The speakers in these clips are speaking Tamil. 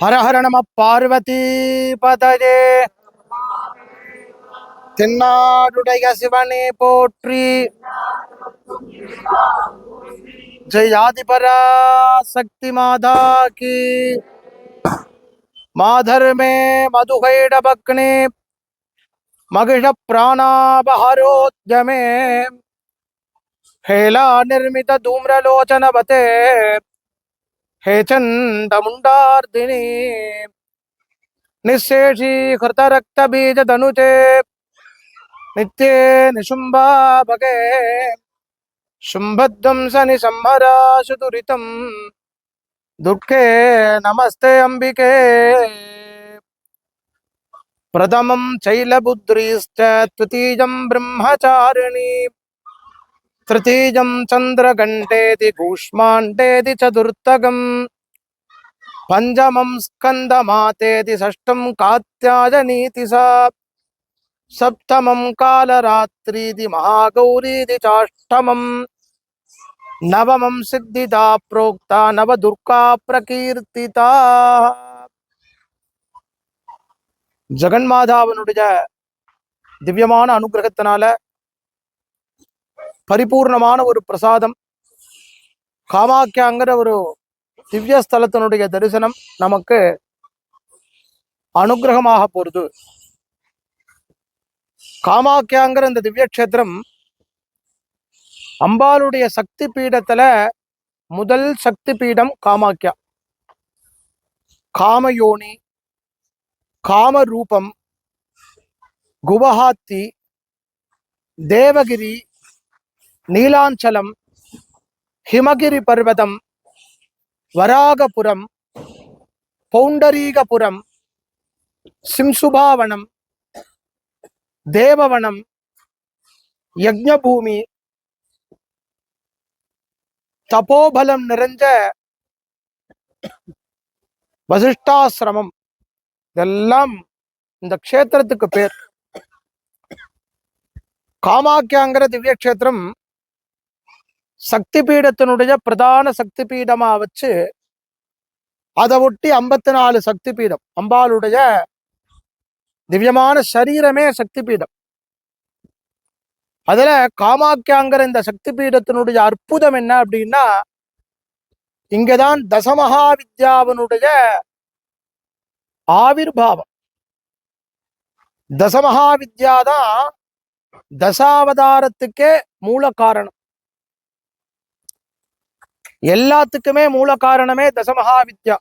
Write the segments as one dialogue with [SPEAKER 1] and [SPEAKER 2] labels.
[SPEAKER 1] ஹர ஹர நம பார்வதி பதஜே தென்னாடுடைய சிவனே போற்றி ஜெயாதிபரா சக்தி மாதா கி மாதர் மே மதுகைட பக்னே மகிழ பிராணாபஹரோத்யமே हेला निर्मित धूम्रलोचनवते हे चण्डमुण्डार्दिनि निःशेषीकृतरक्तबीजदनुते नित्ये निशुम्भा भगे शुम्भध्वंसनि संहराशु दुरितं दुःखे नमस्ते अम्बिके प्रथमं शैलबुद्रीश्च तृतीयं ब्रह्मचारिणी तृतीयं चन्द्रघण्टेति कूष्माण्डेति चतुर्थकम् पञ्चमं स्कन्दमातेति षष्ठं कात्यायनीति सा सप्तमं कालरात्रीति महागौरीति चाष्टमम् नवमं सिद्धिदा प्रोक्ता नवदुर्गा प्रकीर्तिता ஜெகன்மாதாவனுடைய திவ்யமான அனுகிரகத்தினால பரிபூர்ணமான ஒரு பிரசாதம். காமாக்கியாங்கிற ஒரு திவ்ய ஸ்தலத்தினுடைய தரிசனம் நமக்கு அனுகிரகமாக போகிறது காமாக்கியாங்கிற இந்த திவ்யக்ஷேத்திரம் அம்பாளுடைய சக்தி பீடத்துல முதல் சக்தி பீடம் காமாக்கியா காமயோனி காமரூபம் குவஹாத்தி தேவகிரி நீலாஞ்சலம் ஹிமகிரி பர்வதம் வராகபுரம் பௌண்டரீகபுரம் சிம்சுபாவனம் தேவவனம் யஜ்ஞபூமி தபோபலம் நிறைஞ்ச வசிஷ்டாசிரமம். இதெல்லாம் இந்த க்ஷேத்திரத்துக்கு பேர். காமாக்கியாங்கிற திவ்ய க்ஷேத்திரம் சக்தி பீடத்தினுடைய பிரதான சக்தி பீடமா வச்சு அதை ஒட்டி ஐம்பத்தி நாலு சக்தி பீடம் அம்பாளுடைய திவ்யமான சரீரமே சக்தி பீடம் அதுல காமாக்கியாங்கிற இந்த சக்தி பீடத்தினுடைய அற்புதம் என்ன அப்படின்னா இங்கதான் தசமகா வித்யாவினுடைய ஆவிர்பாவம். தசமகா வித்யா தான் தசாவதாரத்துக்கே மூல காரணம் எல்லாத்துக்குமே மூல காரணமே தசமகா வித்யா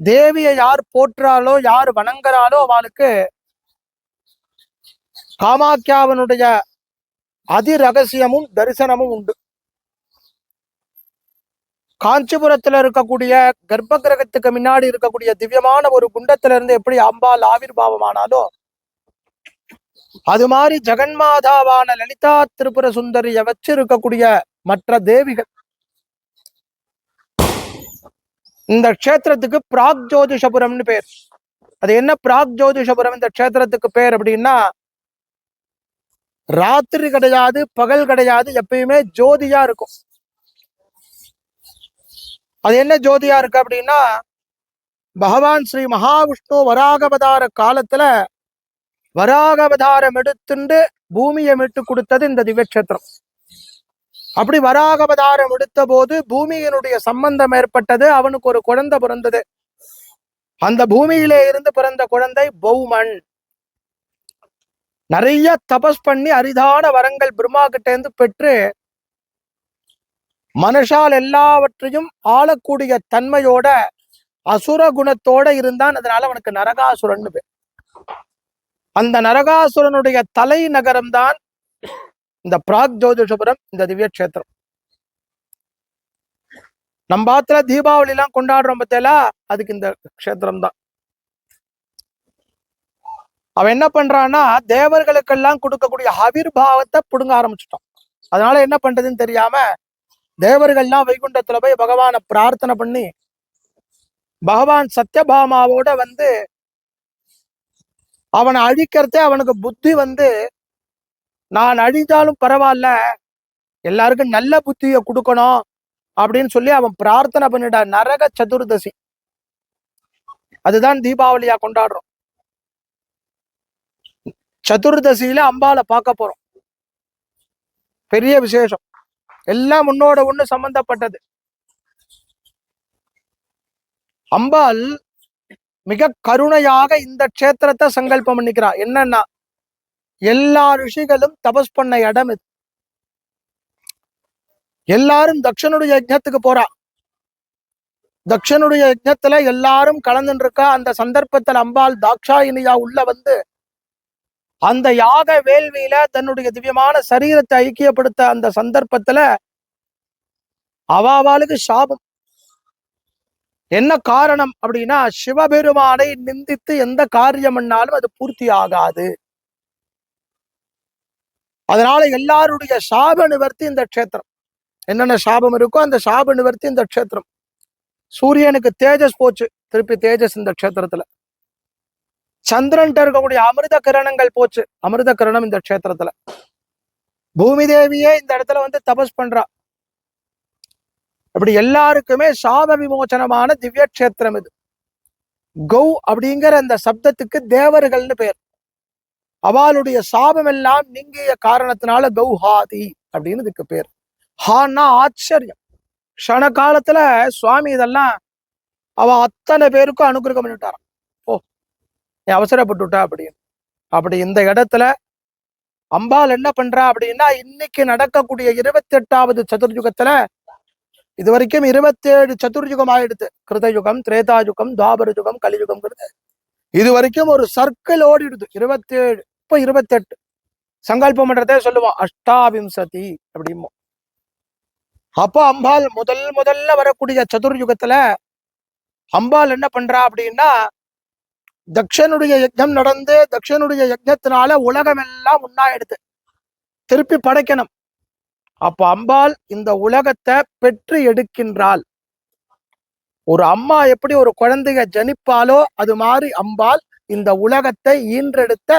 [SPEAKER 1] தேவியை யார் போற்றாலோ யார் வணங்குறாலோ அவளுக்கு காமாக்கியாவனுடைய அதி ரகசியமும் தரிசனமும் உண்டு. காஞ்சிபுரத்துல இருக்கக்கூடிய கர்ப்ப கிரகத்துக்கு முன்னாடி இருக்கக்கூடிய திவ்யமான ஒரு குண்டத்துல இருந்து எப்படி அம்பாள் ஆவிர்வாவமானாலோ அது மாதிரி ஜெகன்மாதாவான லலிதா திரிபுர சுந்தரிய வச்சு இருக்கக்கூடிய மற்ற தேவிகள் இந்த க்ஷேத்திரத்துக்கு பிராக் ஜோதிஷபுரம்னு பேர். அது என்ன பிராக் ஜோதிஷபுரம் இந்த க்ஷேத்திரத்துக்கு பேர் அப்படின்னா ராத்திரி கிடையாது பகல் கிடையாது எப்பயுமே ஜோதியா இருக்கும். அது என்ன ஜோதியா இருக்கு அப்படின்னா பகவான் ஸ்ரீ மகாவிஷ்ணு வராகவதார காலத்துல வராகவதாரம் எடுத்துண்டு பூமியை மீட்டு கொடுத்தது இந்த திவ்யக்ஷேத்திரம். அப்படி வராகவதாரம் எடுத்த போது பூமியினுடைய சம்பந்தம் ஏற்பட்டது. அவனுக்கு ஒரு குழந்தை பிறந்தது. அந்த பூமியிலே இருந்து பிறந்த குழந்தை பௌமன். நிறைய தபஸ் பண்ணி அரிதான வரங்கள் பிரம்மா கிட்ட இருந்து பெற்று மனுஷால் எல்லாவற்றையும் ஆளக்கூடிய தன்மையோட அசுர குணத்தோட இருந்தான். அதனால அவனுக்கு நரகாசுரன் அந்த நரகாசுரனுடைய தலை நகரம் தான் இந்த பிராக் ஜோதிஷபுரம் இந்த திவ்ய கஷேத்திரம். நம்ம ஆத்துல தீபாவளி எல்லாம் கொண்டாடுறோம் பத்தியலா அதுக்கு இந்த க்ஷேத்திரம் தான் அவன் என்ன பண்றான்னா தேவர்களுக்கெல்லாம் கொடுக்கக்கூடிய ஆவிர்பாவத்தை புடுங்க ஆரம்பிச்சிட்டான். அதனால என்ன பண்றதுன்னு தெரியாம தேவர்கள்லாம் வைகுண்டத்துல போய் பகவானை பிரார்த்தனை பண்ணி பகவான் சத்யபாமாவோட வந்து அவனை அழிக்கிறதே அவனுக்கு புத்தி வந்து நான் அழிந்தாலும் பரவாயில்ல. எல்லாருக்கும் நல்ல புத்தியை கொடுக்கணும் அப்படின்னு சொல்லி அவன் பிரார்த்தனை பண்ணிட்டான். நரக சதுர்தசி. அதுதான் தீபாவளியா கொண்டாடுறோம். சதுர்தசியில அம்பால பார்க்க போறோம். பெரிய விசேஷம். எல்லாம் உன்னோட ஒண்ணு சம்பந்தப்பட்டது. அம்பாள் மிக கருணையாக இந்த க்ஷேத்திரத்தை சங்கல்பம் பண்ணிக்கிறா. என்னன்னா எல்லா ரிஷிகளும் தபஸ் பண்ண இடம் இது. எல்லாரும் தக்ஷனுடைய யஜ்னத்துக்கு போறா. தக்ஷனுடைய யஜ்னத்துல எல்லாரும் கலந்துட்டு இருக்கா அந்த சந்தர்ப்பத்துல அம்பாள் தாக்ஷாயினியா உள்ள வந்து அந்த யாக வேள்வியில தன்னுடைய திவ்யமான சரீரத்தை ஐக்கியப்படுத்த அந்த சந்தர்ப்பத்துல அவாவாளுக்கு சாபம். என்ன காரணம் அப்படின்னா சிவபெருமானை நிந்தித்து எந்த காரியம் பண்ணாலும் அது பூர்த்தி ஆகாது அதனால எல்லாருடைய சாப நிவர்த்தி இந்த க்ஷேத்திரம். என்னென்ன சாபம் இருக்கோ அந்த சாப நிவர்த்தி இந்த க்ஷேத்திரம். சூரியனுக்கு தேஜஸ் போச்சு திருப்பி தேஜஸ் இந்த க்ஷேத்திரத்துல. சந்திரன்ட்ட இருக்கக்கூடிய அமிர்த கிரணங்கள் போச்சு அமிர்த கிரணம் இந்த க்ஷேத்திரத்துல. பூமி தேவியே இந்த இடத்துல வந்து தபஸ் பண்றா. அப்படி எல்லாருக்குமே சாப விமோசனமான திவ்ய க்ஷேத்திரம் இது. கௌ அப்படிங்கிற அந்த சப்தத்துக்கு தேவர்கள்னு பேர். அவளுடைய சாபம் எல்லாம் நீங்கிய காரணத்தினால கௌஹாதி அப்படின்னு இதுக்கு பேர். ஹான்னா ஆச்சரியம். க்ஷண காலத்துல சுவாமி இதெல்லாம் அவ அத்தனை பேருக்கும் அனுகிரகம் பண்ணிவிட்டாராம் ஓ நீ அவசரப்பட்டுட்டா அப்படின்னு. அப்படி இந்த இடத்துல அம்பாள் என்ன பண்றா அப்படின்னா இன்னைக்கு நடக்கக்கூடிய இருபத்தி எட்டாவது சதுர்யுகத்துல இது வரைக்கும் இருபத்தேழு சதுர்யுகம் ஆயிடுது. கிருதயுகம் திரேதாயுகம் துவாபர யுகம் கலியுகம்ங்கிறது. இது வரைக்கும் ஒரு சர்க்கிள் ஓடிடுது. இருபத்தேழு. இப்ப இருபத்தெட்டு. சங்கல்பம் பண்றதே சொல்லுவோம் அஷ்டாவிம்சதி அப்படிமோ அப்போ அம்பாள் முதல் முதல்ல வரக்கூடிய சதுர்யுகத்துல அம்பாள் என்ன பண்றா அப்படின்னா தக்ஷனுடைய யஜ்ஞம் நடந்து தக்ஷனுடைய யஜ்ஞத்தினால உலகம் எல்லாம் உண்ணாயிடுது. திருப்பி படைக்கணும். அப்ப அம்பாள் இந்த உலகத்தை பெற்று எடுக்கின்றாள். ஒரு அம்மா எப்படி ஒரு குழந்தைய ஜனிப்பாலோ அது மாதிரி அம்பாள் இந்த உலகத்தை ஈன்றெடுத்த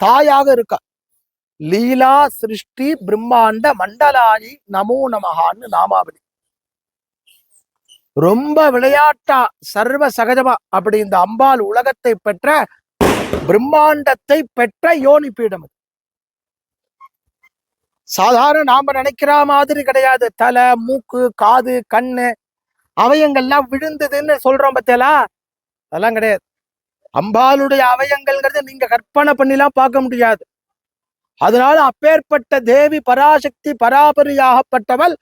[SPEAKER 1] தாயாக இருக்கா? லீலா சிருஷ்டி பிரம்மாண்ட மண்டலாயி நமோ நமகான்னு நாமாவளி. ரொம்ப விளையாட்டா சர்வ சகஜமா அப்படி இந்த அம்பாள் உலகத்தை பெற்ற பிரம்மாண்டத்தை பெற்ற யோனி பீடம் சாதாரண நாம நினைக்கிற மாதிரி கிடையாது. தலை மூக்கு காது கண்ணு அவயங்கள்லாம் விழுந்ததுன்னு சொல்றோம் பத்தியலா அதெல்லாம் கிடையாது. அம்பாளுடைய அவயங்கள்ங்கிறத நீங்க கற்பனை பண்ணிலாம் பார்க்க முடியாது. அதனால அப்பேற்பட்ட தேவி பராசக்தி பராபரியாகப்பட்டவள்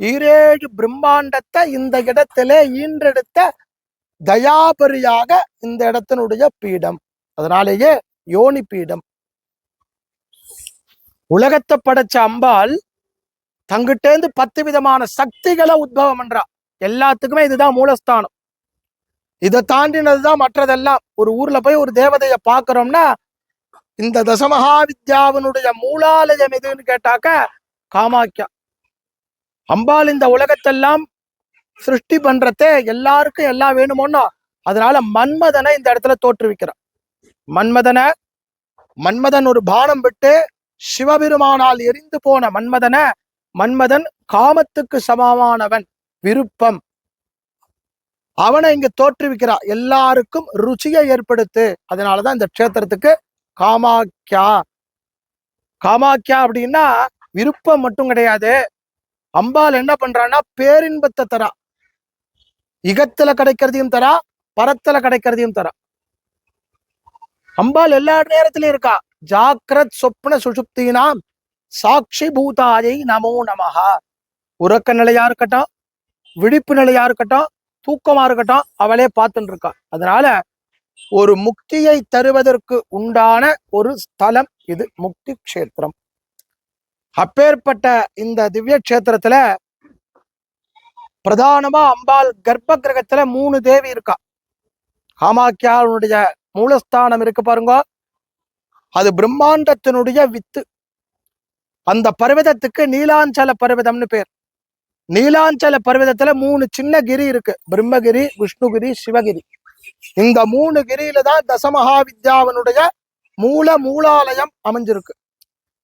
[SPEAKER 1] ஈரேழு பிரம்மாண்டத்தை இந்த இடத்திலே ஈன்றெடுத்த தயாபரியாக இந்த இடத்தினுடைய பீடம். அதனாலேயே யோனி பீடம். உலகத்தை படைச்ச அம்பாள் தங்கிட்டேந்து பத்து விதமான சக்திகளை உத்பவம் பண்றா. எல்லாத்துக்குமே இதுதான் மூலஸ்தானம். இதை தாண்டினதுதான் மற்றதெல்லாம். ஒரு ஊர்ல போய் ஒரு தேவதைய பாக்குறோம்னா இந்த தசமகா வித்யாவினுடைய மூலாலயம் எதுன்னு கேட்டாக்க காமாக்கியா அம்பாள் இந்த உலகத்தெல்லாம் சிருஷ்டி பண்றதே எல்லாருக்கும் எல்லாம் வேணுமோன்னா அதனால மன்மதனை இந்த இடத்துல தோற்றுவிக்கிறான். மன்மதனை மன்மதன் ஒரு பானம் விட்டு சிவபெருமானால் எரிந்து போன மன்மதனை மன்மதன் காமத்துக்கு சமமானவன். விருப்பம். அவனை இங்க தோற்றுவிக்கிறா. எல்லாருக்கும் ருச்சியை ஏற்படுத்து. அதனாலதான் இந்த க்ஷேத்திரத்துக்கு காமாக்கியா. காமாக்கியா அப்படின்னா விருப்பம் மட்டும் கிடையாது. அம்பாள் என்ன பண்றான்னா பேரின்பத்தை தரா. இகத்துல கிடைக்கிறதையும் தரா பரத்துல கிடைக்கிறதையும் தரா. அம்பாள் எல்லா நேரத்திலயும் இருக்கா. ஜாக்கிரத் சொப்ன சுஷுப்தினாம் சாட்சி பூதாயை நமோ நமஹா. உறக்க நிலையா இருக்கட்டும் விழிப்பு நிலையா இருக்கட்டும் தூக்கமா இருக்கட்டும் அவளே பார்த்துட்டு இருக்கா அதனால ஒரு முக்தியை தருவதற்கு உண்டான ஒரு ஸ்தலம் இது முக்தி கஷேத்திரம். அப்பேற்பட்ட இந்த திவ்ய கஷேத்திரத்துல பிரதானமா அம்பாள் கர்ப்ப கிரகத்துல மூணு தேவி இருக்கா. காமாக்கியாவுடைய மூலஸ்தானம் இருக்கு பாருங்க. அது பிரம்மாண்டத்தினுடைய வித்து. அந்த பர்வதத்துக்கு நீலாஞ்சல பர்வதம்னு பேர். நீலாஞ்சல பர்வதத்துல மூணு சின்ன கிரி இருக்கு. பிரம்மகிரி விஷ்ணுகிரி சிவகிரி. இந்த மூணு கிரியில தான் தசமகா வித்யாவனுடைய மூல மூலாலயம் அமைஞ்சிருக்கு.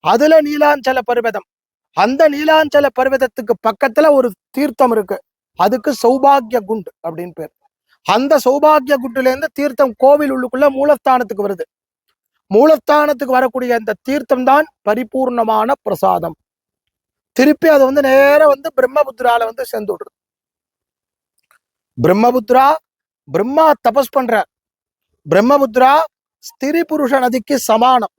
[SPEAKER 1] அதுல நீலாஞ்சல பர்வதம். அந்த நீலாஞ்சல பர்வதத்துக்கு பக்கத்துல ஒரு தீர்த்தம் இருக்கு. அதுக்கு சௌபாகிய குண்டு அப்படின்னு பேர்.
[SPEAKER 2] அந்த சௌபாகிய குண்டுல இருந்து தீர்த்தம் கோவில் உள்ளுக்குள்ள மூலஸ்தானத்துக்கு வருது. மூலஸ்தானத்துக்கு வரக்கூடிய அந்த தீர்த்தம் தான் பரிபூர்ணமான பிரசாதம். திருப்பி அது வந்து நேரம் வந்து பிரம்மபுத்திரால வந்து சேர்ந்து விடுறது பிரம்மபுத்திரா பிரம்மா தபஸ் பண்ற. பிரம்மபுத்திரா ஸ்திரி புருஷ நதிக்கு சமானம்.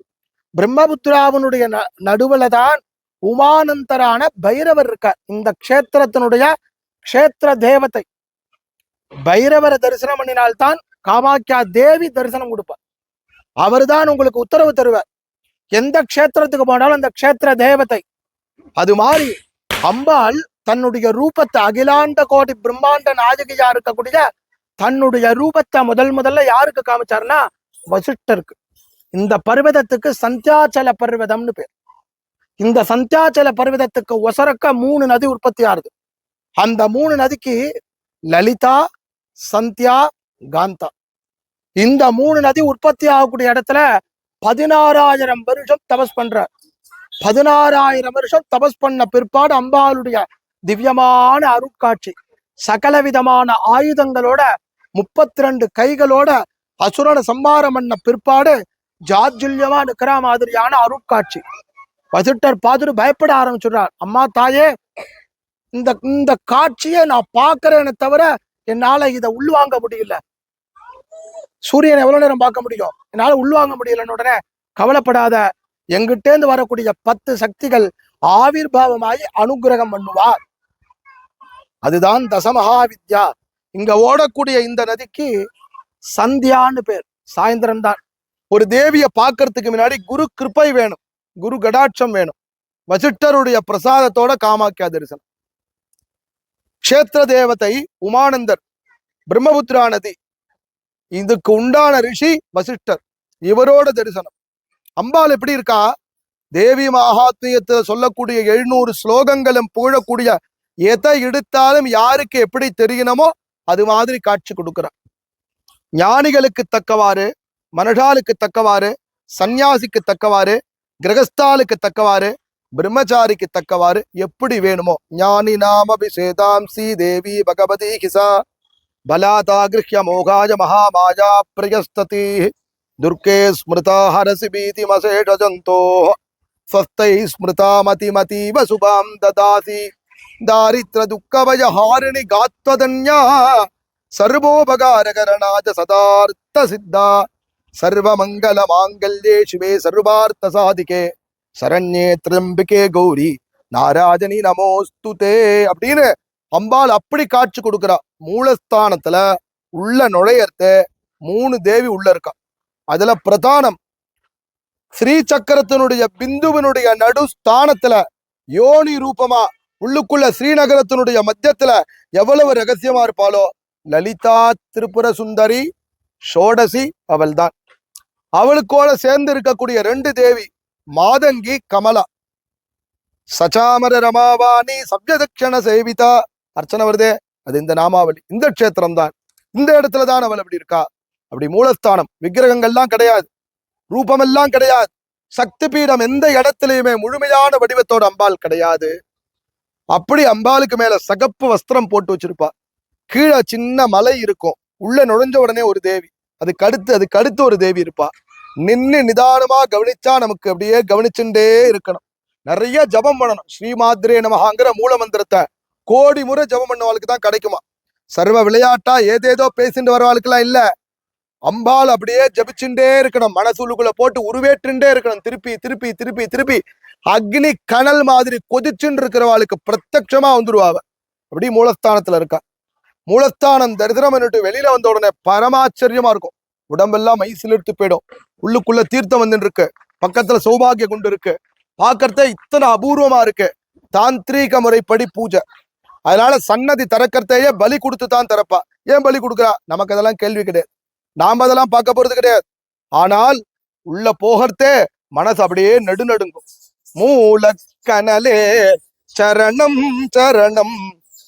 [SPEAKER 2] பிரம்மபுத்திராவனுடைய ந- நடுவுல தான் உமானந்தரான பைரவர் இருக்க. இந்த க்ஷேத்திரத்தினுடைய க்ஷேத்திர தேவதை பைரவரை தரிசனம் பண்ணினால்தான் காமாக்கியா தேவி தரிசனம் கொடுப்பார். அவர்தான் உங்களுக்கு உத்தரவு தருவார். எந்த க்ஷேத்திரத்துக்கு போனாலும் அந்த க்ஷேத்திர தேவதை அது மாதிரி அம்பாள் தன்னுடைய ரூபத்தை அகிலாண்ட கோடி பிரம்மாண்ட நாயகியா இருக்கக்கூடிய தன்னுடைய ரூபத்தை முதல் முதல்ல யாருக்கு காமிச்சாருன்னா வசிஷ்டருக்கு. இந்த பர்வதத்துக்கு சந்தியாச்சல பர்வதம்னு பேர். இந்த சந்தியாச்சல பர்வதத்துக்கு ஒசரக்க மூணு நதி உற்பத்தி ஆகுது அந்த மூணு நதிக்கு லலிதா சந்தியா காந்தா. இந்த மூணு நதி உற்பத்தி ஆகக்கூடிய இடத்துல பதினாறாயிரம் வருஷம் தபஸ் பண்றார். பதினாறாயிரம் வருஷம் தபஸ் பண்ண பிற்பாடு அம்பாளுடைய திவ்யமான அருட்காட்சி. சகல விதமான ஆயுதங்களோட முப்பத்தி ரெண்டு கைகளோட அசுரனை சம்பாரம் பண்ண பிற்பாடு ஜார்ஜுல்யமா இருக்கிற மாதிரியான அருட்காட்சி. வசிட்டர் பார்த்துட்டு பயப்பட ஆரம்பிச்சுடுறார். அம்மா தாயே இந்த இந்த காட்சியை நான் பார்க்கறேனே தவிர என்னால இதை உள்வாங்க முடியல. சூரியனை எவ்வளவு நேரம் பார்க்க முடியும்? என்னால உள்வாங்க முடியலன்னு உடனே கவலைப்படாத எங்கிட்டேந்து வரக்கூடிய பத்து சக்திகள் ஆவிர்பாவமாகி அனுகிரகம் பண்ணுவார். அதுதான் தசமகாவித்யா. இங்க ஓடக்கூடிய இந்த நதிக்கு சந்தியான்னு பேர் சாயந்தரம் தான் ஒரு தேவிய பார்க்கறதுக்கு முன்னாடி குரு கிருப்பை வேணும் குரு கடாட்சம் வேணும். வசிட்டருடைய பிரசாதத்தோட காமாக்கியா தரிசனம். க்ஷேத்திர தேவதை உமானந்தர் பிரம்மபுத்திரா நதி. இதுக்கு உண்டான ரிஷி வசிஷ்டர். இவரோட தரிசனம். அம்பாள் எப்படி இருக்கா? தேவி மகாத்மியத்தை சொல்லக்கூடிய எழுநூறு ஸ்லோகங்களும் புகழக்கூடிய எதை எடுத்தாலும் யாருக்கு எப்படி தெரியணுமோ அது மாதிரி காட்சி கொடுக்குறான். ஞானிகளுக்கு தக்கவாறு மனடாலுக்கு தக்கவாறு சந்நியாசிக்கு தக்கவாறு கிரகஸ்தாலுக்கு தக்கவாறு பிரம்மச்சாரிக்கு தக்கவாறு எப்படி வேணுமோ. ஞானி நாம அபிஷேதாம்சி தேவி பகவதி ஹிசா பலாதா கிருஹ்ய மோகாய மகாமாயா பிரயஸ்ததி. துர்கே ஸ்மிருதா ஹரசி பீதிமசேஷஜந்தோ ஸ்வஸ்தை ஸ்மிருதா மதிமதீவ சுபாம் ததாசி தாரித்ர துக்கவய ஹாரிணி காத்வதன்யா சர்வோபகாரகரணாஜ சதார்த்த சித்தா சர்வமங்கல மாங்கல்யே சிவே சர்வார்த்த சாதிகே சரண்யே திரம்பிகே கௌரி நாராஜனி நமோஸ்துதே அப்படின்னு அம்பாள் அப்படி காட்சி கொடுக்கிறா. மூலஸ்தானத்துல உள்ள நுழையறது மூணு தேவி உள்ள இருக்கா. அதுல பிரதானம். ஸ்ரீ சக்கரத்தினுடைய பிந்துவினுடைய நடு ஸ்தானத்துல யோனி ரூபமா உள்ளுக்குள்ள ஸ்ரீநகரத்தினுடைய மத்தியத்துல எவ்வளவு ரகசியமா இருப்பாளோ? லலிதா திரிபுர சுந்தரி ஷோடசி அவள்தான். அவளுக்கோட சேர்ந்து இருக்கக்கூடிய ரெண்டு தேவி மாதங்கி கமலா. சச்சாமர ரமாவாணி சப்ஜதக்ஷண சேவிதா அர்ச்சனை வருதே அது இந்த நாமாவளி இந்த க்ஷேத்திரம் தான் இந்த இடத்துல தான் அவள் அப்படி இருக்கா? அப்படி மூலஸ்தானம் விக்கிரகங்கள்லாம் கிடையாது. ரூபமெல்லாம் கிடையாது. சக்தி பீடம் எந்த இடத்துலயுமே முழுமையான வடிவத்தோட அம்பாள் கிடையாது. அப்படி அம்பாளுக்கு மேல சகப்பு வஸ்திரம் போட்டு வச்சிருப்பா. கீழே சின்ன மலை இருக்கும். உள்ள நுழைஞ்ச உடனே ஒரு தேவி. அதுக்கு அடுத்து அதுக்கு அடுத்து ஒரு தேவி இருப்பா. நின்னு நிதானமா கவனிச்சா நமக்கு அப்படியே கவனிச்சுட்டே இருக்கணும். நிறைய ஜபம் பண்ணணும். ஸ்ரீமாத்ரே நமஹாங்கிற மூல மந்திரத்தை. கோடி முறை ஜபம் பண்ணவாளுக்கு தான் கிடைக்குமா? சர்வ விளையாட்டா ஏதேதோ பேசிட்டு வரவாளுக்கெல்லாம் இல்ல. அம்பாள் அப்படியே ஜபிச்சுட்டே இருக்கணும். மனசுலுக்குள்ள போட்டு உருவேற்றுண்டே இருக்கணும். திருப்பி திருப்பி திருப்பி திருப்பி. அக்னி கனல் மாதிரி கொதிச்சுன்னு இருக்கிறவாளுக்கு பிரத்யட்சமா வந்துருவாவ அப்படி மூலஸ்தானத்துல இருக்கா. மூலஸ்தானம் தரிசனம் பண்ணிட்டு வெளியில வந்த உடனே பரமாச்சரியமா இருக்கும். உடம்பெல்லாம் மை சிலிர்த்து போயிடும். உள்ளுக்குள்ள தீர்த்தம் வந்துட்டு இருக்கு. பக்கத்துல சௌபாகிய குண்டு இருக்கு. பார்க்கறத இத்தனை அபூர்வமா இருக்கு. தாந்திரீக முறைப்படி பூஜை. அதனால சன்னதி திறக்கறதையே பலி கொடுத்து தான் திறப்பா. ஏன் பலி கொடுக்குறா? நமக்கு அதெல்லாம் கேள்வி கிடையாது. நாம் அதெல்லாம் பார்க்க போறது கிடையாது. ஆனால் உள்ள போகிறதே மனசு அப்படியே நடுநடுங்கும் மூலக்கனலே சரணம் சரணம்.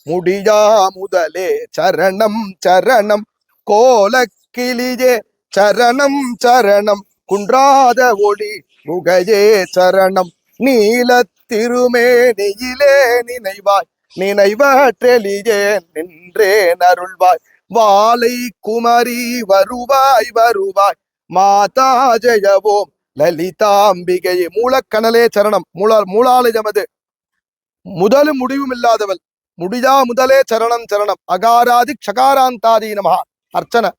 [SPEAKER 2] முடியா முதலே சரணம் சரணம். கோலக்கிளியே சரணம் சரணம். குன்றாத ஒளி முகையே சரணம். நீல திருமேனியிலே நினைவாய். நினைவற்றெளியே நின்றே நருள்வாய் வாலை குமரி வருவாய் வருவாய். மாதா ஜெயவோம். லலிதாம்பிகையே மூலக்கணலே சரணம். மூலா மூலாலை ஜமது முதலும் முடிவும் இல்லாதவள் முடியா முதலே சரணம் சரணம். அகாராதி க்ஷகாராந்தாதி நமஹா. அர்ச்சனை.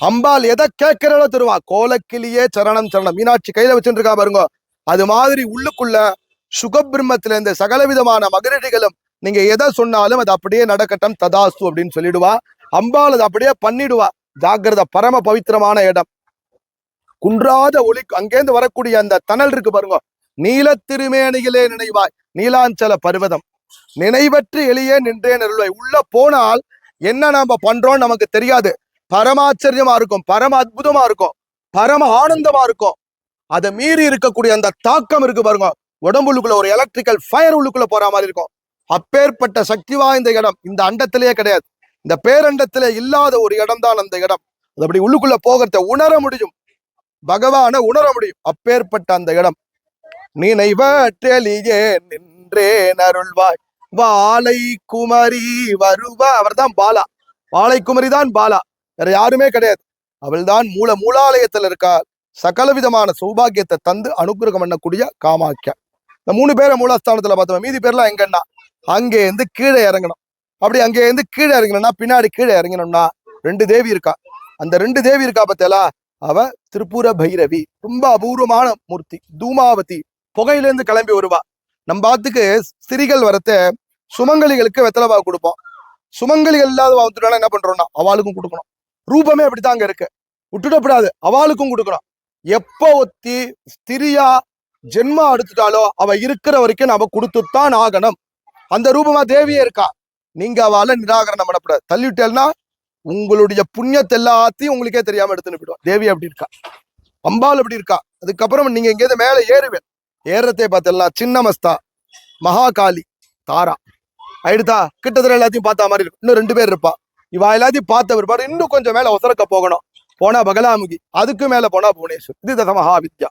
[SPEAKER 2] அம்பாள் எதை கேட்கிறாளோ தருவா கோலக்கிளியே சரணம் சரணம். மீனாட்சி கையில வச்சுருக்கா பாருங்க. அது மாதிரி உள்ளுக்குள்ள சுகபிரம்மத்துல இந்த சகலவிதமான மகரிஷிகளும் நீங்க எதை சொன்னாலும் அது அப்படியே நடக்கட்டும் ததாஸ்து அப்படின்னு சொல்லிடுவா. அம்பாள் அதை அப்படியே பண்ணிடுவா. ஜாக்கிரத பரம பவித்திரமான இடம். குன்றாத ஒளி அங்கேருந்து வரக்கூடிய அந்த தணல் இருக்கு பாருங்க. நீல திருமேனியிலே நினைவாய் நீலாஞ்சல பர்வதம். நினைவற்று எளியே நின்றே நிறுவாய் உள்ள போனால் என்ன நாம பண்றோம் நமக்கு தெரியாது. பரமாச்சரியமா இருக்கும் பரம அற்புதமா இருக்கும் பரம ஆனந்தமா இருக்கும். அதை மீறி இருக்கக்கூடிய அந்த தாக்கம் இருக்கு பாருங்க. உடம்புக்குள்ள ஒரு எலக்ட்ரிக்கல் ஃபயர் உள்ளுக்குள்ள போற மாதிரி இருக்கும். அப்பேற்பட்ட சக்தி வாய்ந்த இடம். இந்த அண்டத்திலேயே கிடையாது. இந்த பேரண்டத்துல இல்லாத ஒரு இடம் தான் அந்த இடம். அது அப்படி உள்ளுக்குள்ள போகிறத உணர முடியும். பகவான உணர முடியும். அப்பேற்பட்ட அந்த இடம். நினைவற்றலியே நின்றே நருள்வாய் வாலை குமரி வருவா. அவர்தான் பாலா. வாலை குமரி தான் பாலா. வேற யாருமே கிடையாது. அவள்தான் மூல மூலாலயத்துல இருக்காள் சகல விதமான சௌபாகியத்தை தந்து அனுகிரகம் பண்ணக்கூடிய காமாக்கியா. இந்த மூணு பேரை மூலஸ்தானத்துல பார்த்தோம்? மீதி பேர்லாம் எங்கன்னா அங்கே இருந்து கீழே இறங்கணும். அப்படி அங்கேருந்து கீழே இறங்கணும்னா பின்னாடி கீழே இறங்கினோம்னா ரெண்டு தேவி இருக்கா. அந்த ரெண்டு தேவி இருக்கா பார்த்தேலா அவ திருப்பூர பைரவி. ரொம்ப அபூர்வமான மூர்த்தி. தூமாவதி. புகையிலேருந்து கிளம்பி வருவா. நம்ம பாத்துக்கு ஸ்திரிகள் வரத்த சுமங்கலிகளுக்கு வெத்தலைவா கொடுப்போம். சுமங்கலிகள் இல்லாத வந்துட்டோம்னா என்ன பண்றோம்னா அவளுக்கும் கொடுக்கணும். ரூபமே அப்படித்தான் அங்க இருக்கு. விட்டுடப்படாது அவளுக்கும் கொடுக்கணும். எப்போ ஒத்தி ஸ்திரியா ஜென்மா எடுத்துட்டாலோ அவ இருக்கிற வரைக்கும் நம்ம கொடுத்துத்தான் ஆகணும். அந்த ரூபமா தேவியே இருக்கா. நீங்க அவால நிராகரணம் பண்ணப்படாது தள்ளிவிட்டேன்னா உங்களுடைய புண்ணியத்தை எல்லாத்தையும் உங்களுக்கே தெரியாம எடுத்துன்னு போயிடுவா. தேவி அப்படி இருக்கா? அம்பாள் அப்படி இருக்கா? அதுக்கப்புறம் நீங்க எங்கேயாவது மேல ஏறுவேன். ஏறத்தே பார்த்தெல்லாம் சின்னமஸ்தா மகாகாளி தாரா. ஆயிடுதா? கிட்டத்தட்ட எல்லாத்தையும் பார்த்த மாதிரி இருக்கும். இன்னும் ரெண்டு பேர் இருப்பா. இவா எல்லாத்தையும் பார்த்த பிற்பாடு இன்னும் கொஞ்சம் மேல ஒசரக்க போகணும். போனா பகலாமுகி அதுக்கு மேல போனா புவனேஸ்வர். இது தசமகாவித்யா.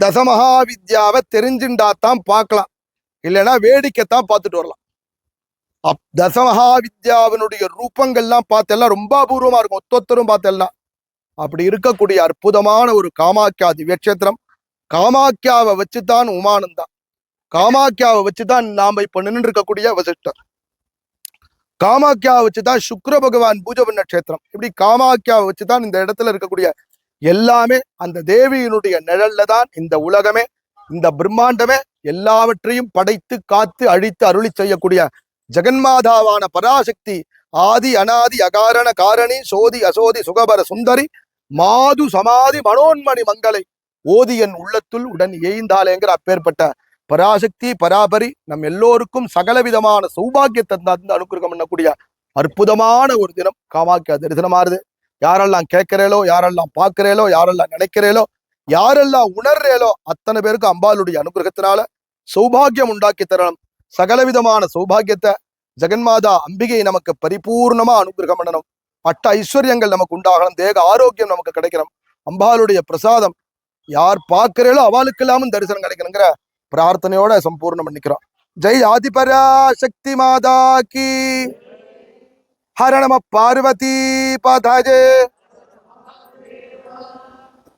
[SPEAKER 2] தசமகாவித்யாவை தெரிஞ்சுண்டாத்தான் பார்க்கலாம். இல்லைன்னா வேடிக்கைத்தான் பார்த்துட்டு வரலாம். அப் தசமகாவித்யாவினுடைய ரூபங்கள்லாம் பார்த்தெல்லாம் ரொம்ப அபூர்வமா இருக்கும். ஒத்தொத்தரும் பார்த்தெல்லாம் அப்படி இருக்கக்கூடிய அற்புதமான ஒரு காமாக்கியா திவ்யக்ஷேத்திரம். காமாக்கியாவை வச்சுதான் உமானந்தா காமாக்கியாவை வச்சுதான் நாம இப்ப நின்று இருக்கக்கூடிய வசிஷ்டர். காமாக்கியாவை வச்சுதான் சுக்ர பகவான் பூஜை பண்ண கஷேத்திரம். இப்படி காமாக்கியாவை வச்சுதான் இந்த இடத்துல இருக்கக்கூடிய எல்லாமே அந்த தேவியினுடைய நிழல்ல தான் இந்த உலகமே இந்த பிரம்மாண்டமே எல்லாவற்றையும் படைத்து காத்து அழித்து அருளி செய்யக்கூடிய ஜெகன்மாதாவான பராசக்தி ஆதி அனாதி அகாரண காரணி சோதி அசோதி சுகபர சுந்தரி மாது சமாதி மனோன்மணி மங்களை. ஓதி என் உள்ளத்துள் உடன் ஏய்ந்தாலேங்கிற அப்பேற்பட்ட பராசக்தி பராபரி நம் எல்லோருக்கும் சகலவிதமான சௌபாகியத்தை தந்து அனுகிரகம் பண்ணக்கூடிய அற்புதமான ஒரு தினம். காமாக்கியா தரிசனமாறுது யாரெல்லாம் கேட்கிறேளோ யாரெல்லாம் பார்க்கிறேளோ யாரெல்லாம் நினைக்கிறேளோ யாரெல்லாம் உணர்றேளோ அத்தனை பேருக்கு அம்பாளுடைய அனுகிரகத்தினால சௌபாகியம் உண்டாக்கி தரணும். சகலவிதமான சௌபாகியத்தை ஜெகன்மாதா அம்பிகை நமக்கு பரிபூர்ணமா அனுகிரகம் பண்ணணும். அட்ட ஐஸ்வர்யங்கள் நமக்கு உண்டாகணும். தேக ஆரோக்கியம் நமக்கு கிடைக்கணும். அம்பாளுடைய பிரசாதம் யார் பார்க்கிறீங்களோ இல்லாமல் தரிசனம் கிடைக்கணுங்கிற பிரார்த்தனையோட சம்பூர்ணம் பண்ணிக்கிறோம். ஜெய் ஆதிபரா சக்தி மாதா கி. ஹர நம பார்வதி பதஜே.